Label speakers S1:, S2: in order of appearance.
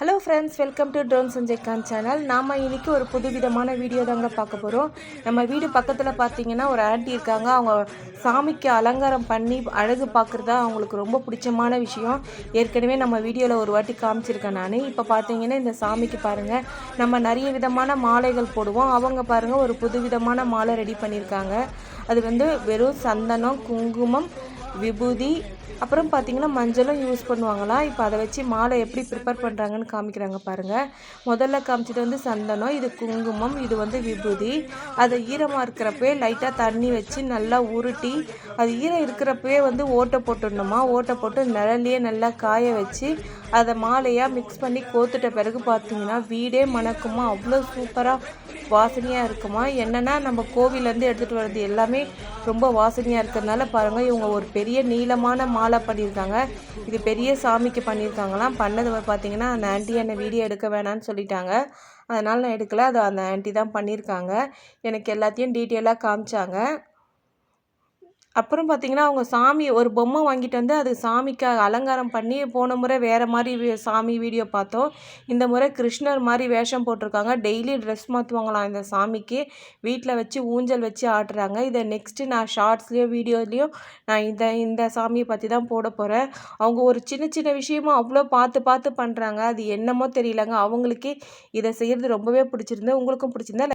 S1: Hello friends welcome to drone Sanjay Khan channel நாம் இன்றைக்கி ஒரு புதுவிதமான வீடியோ தாங்க பார்க்க போகிறோம் நம்ம வீடு பக்கத்தில் பார்த்தீங்கன்னா ஒரு ஆண்டி இருக்காங்க. அவங்க சாமிக்கு அலங்காரம் பண்ணி அழகு பார்க்குறதா அவங்களுக்கு ரொம்ப பிடிச்சமான விஷயம். ஏற்கனவே நம்ம வீடியோவில் ஒரு வாட்டி காமிச்சிருக்கேன் நான். இப்போ பார்த்தீங்கன்னா இந்த சாமிக்கு பாருங்கள் நம்ம நிறைய விதமான மாலைகள் போடுவோம். அவங்க பாருங்கள் ஒரு புதுவிதமான மாலை ரெடி பண்ணியிருக்காங்க அது வந்து வெறும் சந்தனம் குங்குமம் விபூதி அப்புறம் பார்த்தீங்கன்னா மஞ்சளும் யூஸ் பண்ணுவாங்களாம் இப்போ அதை வச்சு மாலை எப்படி ப்ரிப்பேர் பண்ணுறாங்கன்னு காமிக்கிறாங்க பாருங்கள் முதல்ல காமிச்சிட்டு வந்து சந்தனம் இது குங்குமம் இது வந்து விபூதி. அதை ஈரமாக இருக்கிறப்பவே லைட்டாக தண்ணி வச்சு நல்லா உருட்டி அது ஈரம் இருக்கிறப்பவே வந்து ஓட்டை போட்டுடணுமா? ஓட்டை போட்டு நிழலையே நல்லா காய வச்சு அதை மாலையாக மிக்ஸ் பண்ணி கோத்துட்ட பிறகு பார்த்தீங்கன்னா வீடே மணக்குமா? அவ்வளோ சூப்பராக வாசனையாக இருக்குமா? என்னென்னா நம்ம கோவிலேருந்து எடுத்துகிட்டு வர்றது எல்லாமே ரொம்ப வாசனையாக இருக்கிறதுனால பாருங்கள் இவங்க ஒரு பெரிய நீளமான மாலை பண்ணியிருக்காங்க. இது பெரிய சாமிக்கு பண்ணியிருக்காங்களாம். பண்ணது பார்த்தீங்கன்னா அந்த ஆண்டி என்னை வீடியோ எடுக்க வேணான்னு சொல்லிட்டாங்க. அதனால் நான் எடுக்கலை. அது அந்த ஆண்டி தான் பண்ணியிருக்காங்க. எனக்கு எல்லாத்தையும் டீட்டெயிலாக காமிச்சாங்க. அப்புறம் பார்த்திங்கன்னா அவங்க சாமி ஒரு பொம்மை வாங்கிட்டு வந்து அது சாமிக்கு அலங்காரம் பண்ணி போன முறை வேறு மாதிரி சாமி வீடியோ பார்த்தோம். இந்த முறை கிருஷ்ணர் மாதிரி வேஷம் போட்டிருக்காங்க. டெய்லி ட்ரெஸ் மாற்றுவாங்களாம் இந்த சாமிக்கு. வீட்டில் வச்சு ஊஞ்சல் வச்சு ஆடுறாங்க இதை நெக்ஸ்ட்டு நான் ஷார்ட்ஸ்லேயும் வீடியோலேயும் நான் இந்த இந்த சாமியை பற்றி தான் போட போகிறேன் அவங்க ஒரு சின்ன சின்ன விஷயமும் அவ்வளோ பார்த்து பார்த்து பண்ணுறாங்க அது என்னமோ தெரியலங்க. அவங்களுக்கே இதை செய்கிறது ரொம்பவே பிடிச்சிருந்து உங்களுக்கும் பிடிச்சிருந்தா